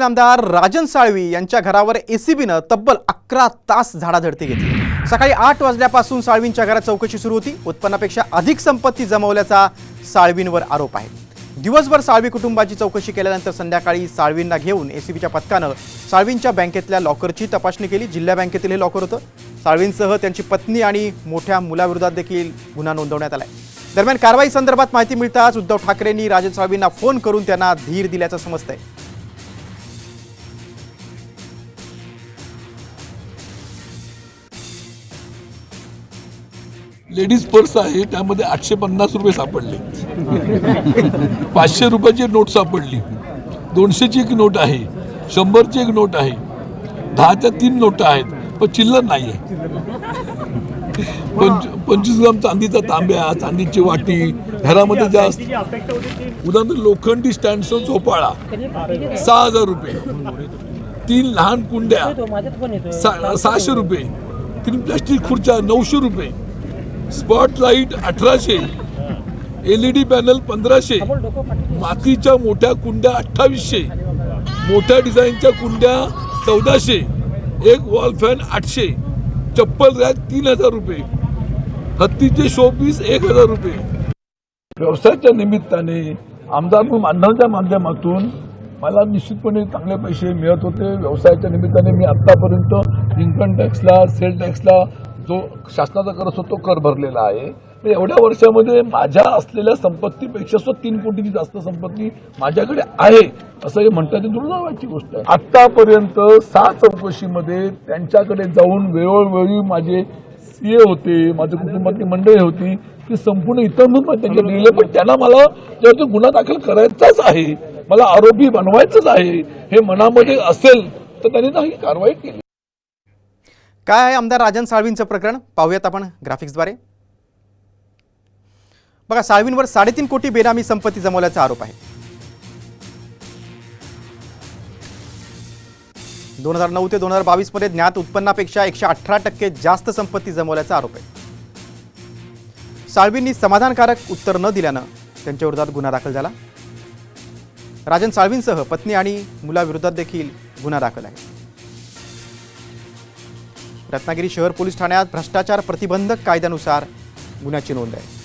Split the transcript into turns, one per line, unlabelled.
आमदार राजन साळवी यांच्या घरावर एसीबीनं तब्बल अकरा तास झाडाझडती घेतली. सकाळी आठ वाजल्यापासून साळवींच्या घरात चौकशी सुरू होती. उत्पन्नापेक्षा अधिक संपत्ती जमवल्याचा साळवींवर आरोप आहे. दिवसभर साळवी कुटुंबाची चौकशी केल्यानंतर संध्याकाळी साळवींना घेऊन एसीबीच्या पथकानं साळवींच्या बँकेतल्या लॉकरची तपासणी केली. जिल्हा बँकेतील हे लॉकर होतं. साळवींसह त्यांची पत्नी आणि मोठ्या मुलाविरोधात देखील गुन्हा नोंदवण्यात आलाय. दरम्यान कारवाई संदर्भात माहिती मिळताच उद्धव ठाकरेंनी राजन साळवींना फोन करून त्यांना धीर दिल्याचं समजतंय.
लेडीज पर्स आहे त्यामध्ये आठशे पन्नास रुपये सापडले. पाचशे रुपयाची नोट सापडली. दोनशेची एक नोट आहे शंभरची एक नोट आहे दहाच्या तीन नोटा आहेत पण चिल्लर नाही आहे पंच पंचवीस ग्राम चांदीचा तांब्या चांदीची वाटी घरामध्ये जास्त. उदाहरणार्थ लोखंडी स्टँडचा झोपाळा सहा हजार रुपये. तीन लहान कुंड्या सा सहाशे रुपये. तीन प्लास्टिक खुर्च्या नऊशे रुपये. स्पॉटलाईट अठराशे एल ई डी पॅनल पंधराशे मातीच्या मोठ्या कुंड्या अठ्ठावीसशे मोठ्या डिझाईनच्या कुंड्या चौदाशे एक वॉल फॅन आठशे चप्पल रॅक तीन हजार रुपये हत्तीचे शोपीस एक हजार रुपये. व्यवसायाच्या निमित्ताने आमदार मानधनाच्या माध्यमातून मला निश्चितपणे चांगले पैसे मिळत होते. व्यवसायाच्या निमित्ताने मी आत्तापर्यंत इन्कम टॅक्सला सेल टॅक्सला जो शासनाचा कर असतो तो कर भरलेला आहे. तर एवढ्या वर्षामध्ये माझ्या असलेल्या संपत्तीपेक्षा सुद्धा तीन कोटीची जास्त संपत्ती माझ्याकडे आहे. असं हे म्हणतात ही दुर्दैवाची गोष्ट आहे. आतापर्यंत सहा चौकशीमध्ये त्यांच्याकडे जाऊन वेळोवेळी माझे सीए होते माझ्या कुटुंबातली मंडळी होती ती संपूर्ण इतर म्हणून त्यांच्या दिले पण त्यांना मला त्यावरती गुन्हा दाखल करायचाच आहे मला आरोपी बनवायचंच आहे हे मनामध्ये असेल तर त्यांनी नाही कारवाई केली.
काय आहे आमदार राजन साळवींचं प्रकरण? पाहूयात आपण ग्राफिक्सद्वारे बघा साळवींवर साडेतीन कोटी बेनामी संपत्ती जमवल्याचा आरोप आहे. दोन हजार नऊ ते दोन हजार बावीसमध्ये ज्ञात उत्पन्नापेक्षा एकशे अठरा टक्के जास्त संपत्ती जमवल्याचा आरोप आहे. साळवींनी समाधानकारक उत्तर न दिल्यानं त्यांच्या विरोधात गुन्हा दाखल झाला. राजन साळवींसह पत्नी आणि मुलाविरोधात देखील गुन्हा दाखल आहे. रत्नागिरी शहर पोलीस ठाण्यात भ्रष्टाचार प्रतिबंधक कायद्यानुसार गुन्ह्याची नोंद आहे.